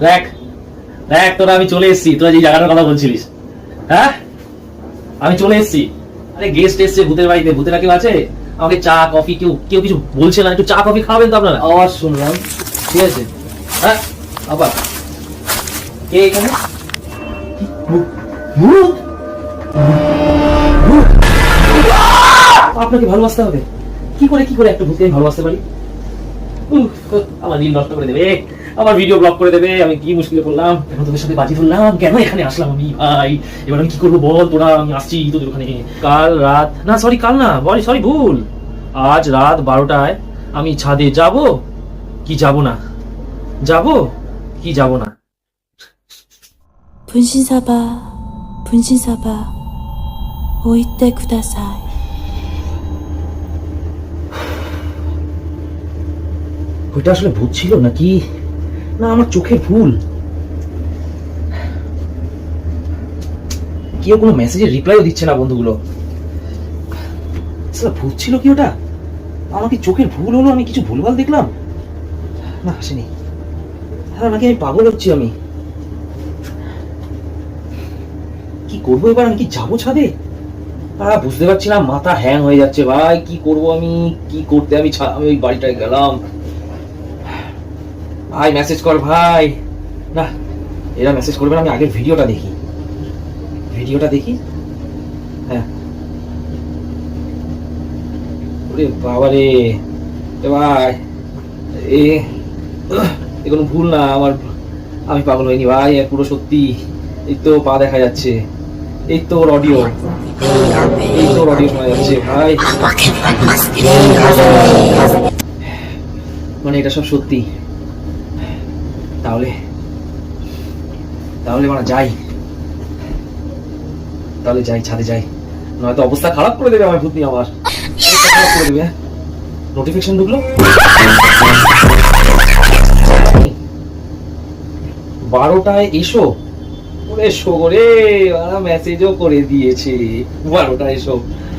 দেখ দেখ তোরা আমি চলে এসেছি তোরা যে জায়গাটার কথা বলছিলিস। হ্যাঁ? আমি চলে এসেছি। আরে গেস্ট এসছে ভূতের বাড়িতে ভূতেরা কেউ আছে? আমাকে চা কফি কেউ কেউ কিছু বলছে না একটু চা কফি খাওয়াবেন তো আপনারা? আওয়াজ শুনলাম। ঠিক আছে। হ্যাঁ? আবার। কে এখানে? ভূত? আপনাকে ভালোবাসতে হবে। কি করে কি করে একটা ভূতকে আমি ভালোবাসতে পারি? আমার রিল নষ্ট করে দেবে। আমার ভিডিও ব্লক করে দেবে আমি কি মুশকিলে পড়লাম এখন তোদের সাথে বাজি ধরলাম কেন এখানে আসলাম আমি ভাই এবার আমি কি করবো বল তোরা আমি আসছি তোদের ওখানে কাল রাত না সরি কাল না বলি সরি ভুল আজ রাত বারোটায় আমি ছাদে যাব কি যাব না যাব কি যাব না 분신사바, 분신사바, 오이때 구다사이. ওইটা আসলে ভূত ছিল নাকি না আমার চোখে ভুল। কেউ কোনো মেসেজের রিপ্লাইও দিচ্ছে না বন্ধুগুলো। আসলে ভূত ছিল কি ওটা? আমার কি চোখের ভুল হলো আমি কিছু ভুলভাল দেখলাম? না আসেনি। হ্যাঁ নাকি আমি পাগল হচ্ছি আমি। কি করব এবার? আমি কি যাব ছাদে? আহ, বুঝতে পারছি না মাথা হ্যাং হয়ে যাচ্ছে ভাই। কি করব আমি? কি করতে? আমি আমি ওই বাড়িটায় গেলাম। ভাই মেসেজ কর ভাই। না এরা মেসেজ করবে আমি আগের ভিডিওটা দেখি। ভিডিওটা দেখি? হ্যাঁ। ওরে বাবা রে ভাই এ কোনো ভুল না আমার আমি পাগল হইনি ভাই এ পুরো সত্যি। এই তো পা দেখা যাচ্ছে। এই তো ওর অডিও এই তো ওর অডিও শোনা যাচ্ছে ভাই। মানে এটা সব সত্যি। তাহলে তাহলে মানে যাই। তাহলে যাই, ছাদে যাই। নয়তো অবস্থা খারাপ করে দেবে আমার ভূতনি আমার। খারাপ করে দেবে নোটিফিকেশন ঢুকলো? বারোটায় এসো। ওরে এসো রে মেসেজও করে দিয়েছে। বারোটা এসো।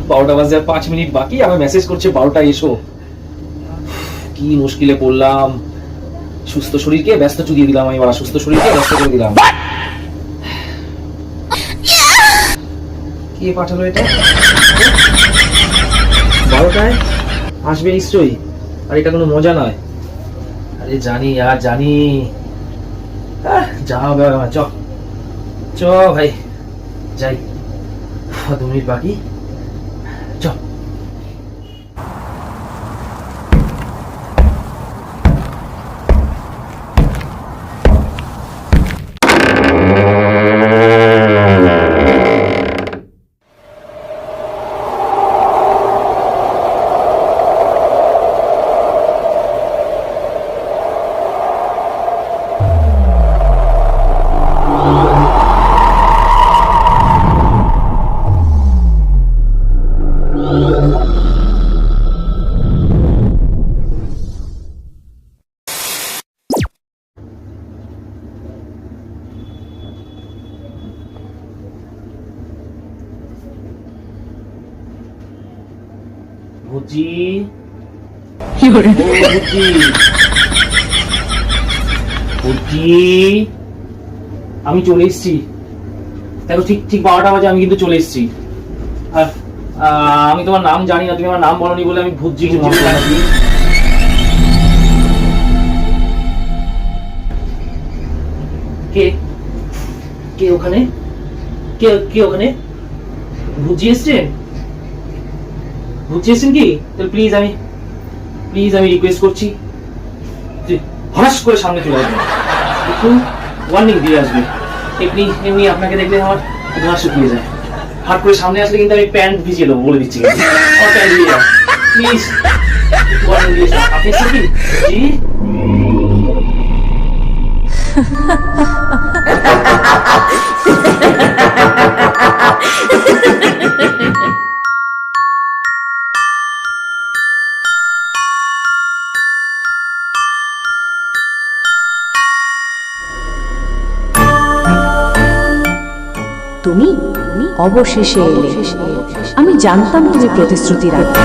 বারোটা বাজে পাঁচ মিনিট বাকি আমার মেসেজ করছে বারোটায় এসো। কি মুশকিলে পড়লাম। সুস্থ শরীরকে ব্যস্ত চুদিয়ে দিলাম আমি এবার সুস্থ শরীরকে ব্যস্ত করে দিলাম। কে পাঠালো এটা? বারোটায়? আসবে নিশ্চয়ই। আর এটা কোনো মজা নয়। আরে জানি, আর জানি। যা হবে চ চ ভাই, যাই। দু মিনিট বাকি। আমি চলে এসেছি। দেখো ঠিক ঠিক বারোটা বাজে আমি কিন্তু চলে এসেছি। আর আমি তোমার নাম জানি না তুমি আমার নাম বলনি বলে আমি ভুজি কি মনে করছি কে? কে ওখানে? কে কে ওখানে? ভুজি এসছে? বুঝছি এসেছেন কি? তাহলে প্লিজ আমি প্লিজ আমি রিকোয়েস্ট করছি যে হঠাৎ করে সামনে চলে আসবেন। একটু ওয়ার্নিং দিয়ে আসবে। এমনি এমনি আপনাকে দেখলে আমার গা শুকিয়ে যায়। হাট করে সামনে আসলে কিন্তু আমি প্যান্ট ভিজিয়ে দেবো বলে দিচ্ছি। আমার প্যান্ট ভিজিয়ে যাও প্লিজ দিয়ে। আপনি এসেছেন কি? জি? তুমি অবশেষে এলে। আমি জানতাম তুমি প্রতিশ্রুতি রাখবে।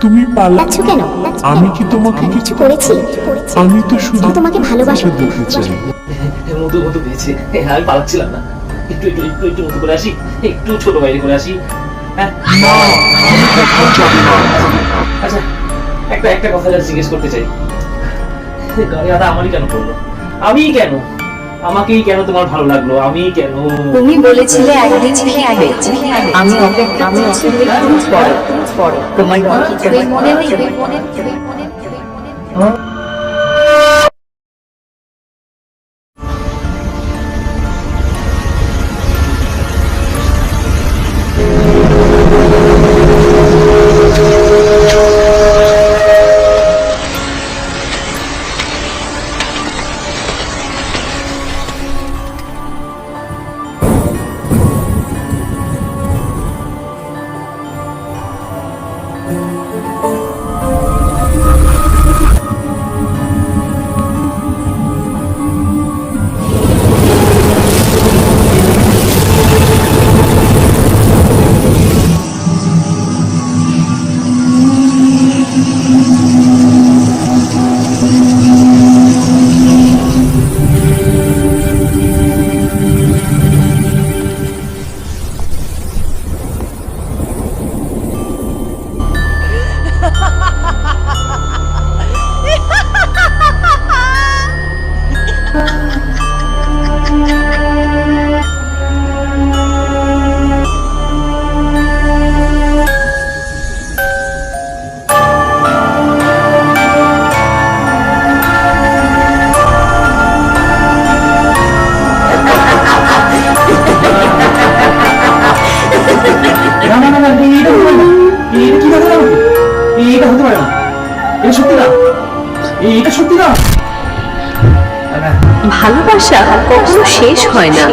তুমি পালাচ্ছ কেন? আমি কি তোমাকে কিছু করেছি? আমি তো শুধু তোমাকে ভালোবাসি। দেখতে চাই মধু মধু দিয়েছি। আর পালাচ্ছিলাম না। একটু একটু একটু একটু মতো করে আসি। একটু ছোট বাইরে করে আসি। হ্যাঁ? আচ্ছা একটা একটা কথা জিজ্ঞেস করতে চাই। গাড়ি আদা আমারই কেন করল আমি কেন? আমাকেই কেন তোমার ভালো লাগল? আমি কেন তুমি বলেছিলে একদিন আগে। আমি অপেক্ষা আমি খুব বড় বড় তোমার নেই মনে নেই ভালোবাসা কখনো শেষ হয় না।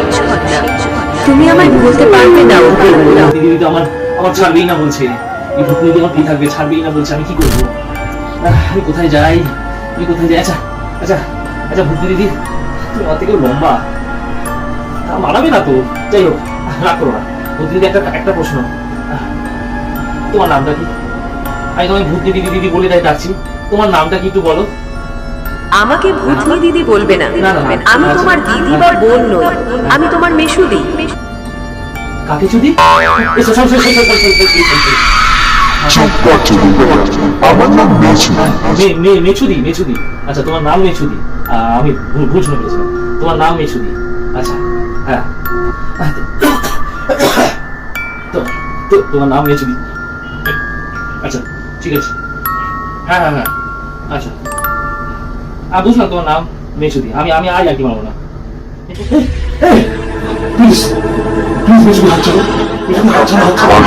তুমি আমায় বলতে পারবে না তো আমার আমার ছাড়বেই না বলছে। আমার থাকবে? ছাড়বেই না বলছে, আমি কি আমি কোথায় যাই? আমি কোথায় যাই? আচ্ছা আচ্ছা আচ্ছা দিদি, তুমি আমার থেকেও লম্বা। তা মানাবে না তো। যাই হোক, রাগ করো না। ভূত দিদি, একটা একটা প্রশ্ন। তোমার নামটা কি? আমি তোমায় ভূত দিদি দিদি বলে তাই ডাকছি। তোমার নামটা কি একটু বলো? আমাকে ভূতনি দিদি বলবে না আমি তোমার দিদি বা বোন নই আমি তোমার মেশুদি কাকে মেছুদি আচ্ছা তোমার নাম মেছুদি আমি ভুল তোমার নাম আচ্ছা হ্যাঁ তো তোমার নাম আচ্ছা ঠিক আছে হ্যাঁ হ্যাঁ হ্যাঁ আচ্ছা আর বুঝলাম তোমার নাম মেছুদি আমি আমি আজ আর কি মারবো না প্লিজ প্লিজ মেছু হাত ছাড়ো মেছু হাত ছাড়ো হাত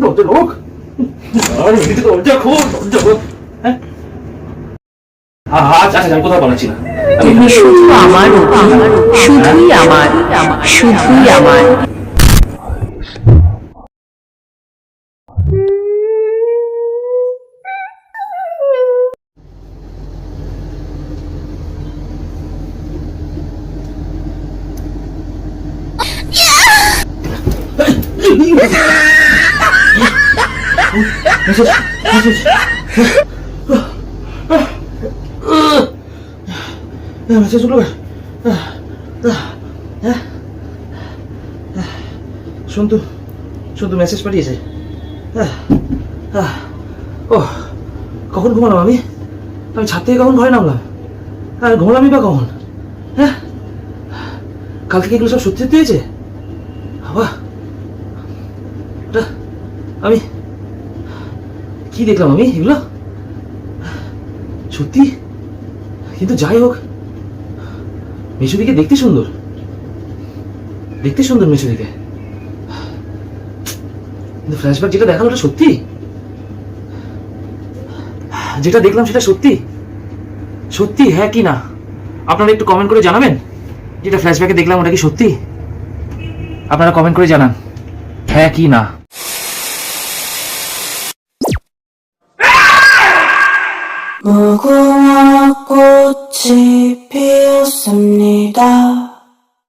দরজা লোক আর দরজা খোল দরজা খোল হ্যাঁ আচ্ছা আচ্ছা আমি কোথাও বানাচ্ছি না শুধু আমার শুধুই আমার শুধুই আমার মেসেজ উঠল সন্তু সন্তু মেসেজ পাঠিয়েছে। ও কখন ঘুমালাম আমি? আমি ছাদ থেকে কখন ঘরে নামলাম? আর ঘুমালামই বা কখন? হ্যাঁ? কাল থেকে এগুলো সব সত্যি সত্যি হয়েছে? বাবা আমি কি দেখলাম আমি এগুলো? সত্যি? কিন্তু যাই হোক মেশুদিকে দেখতে সুন্দর। দেখতে সুন্দর মেশুদিকে। কিন্তু ফ্ল্যাশব্যাক যেটা দেখাল ওটা সত্যি? যেটা দেখলাম সেটা সত্যি? সত্যি হ্যাঁ কি না? আপনারা একটু কমেন্ট করে জানাবেন যেটা ফ্ল্যাশব্যাকে দেখলাম ওটা কি সত্যি? আপনারা কমেন্ট করে জানান। হ্যাঁ কি না? 무궁 없습니다.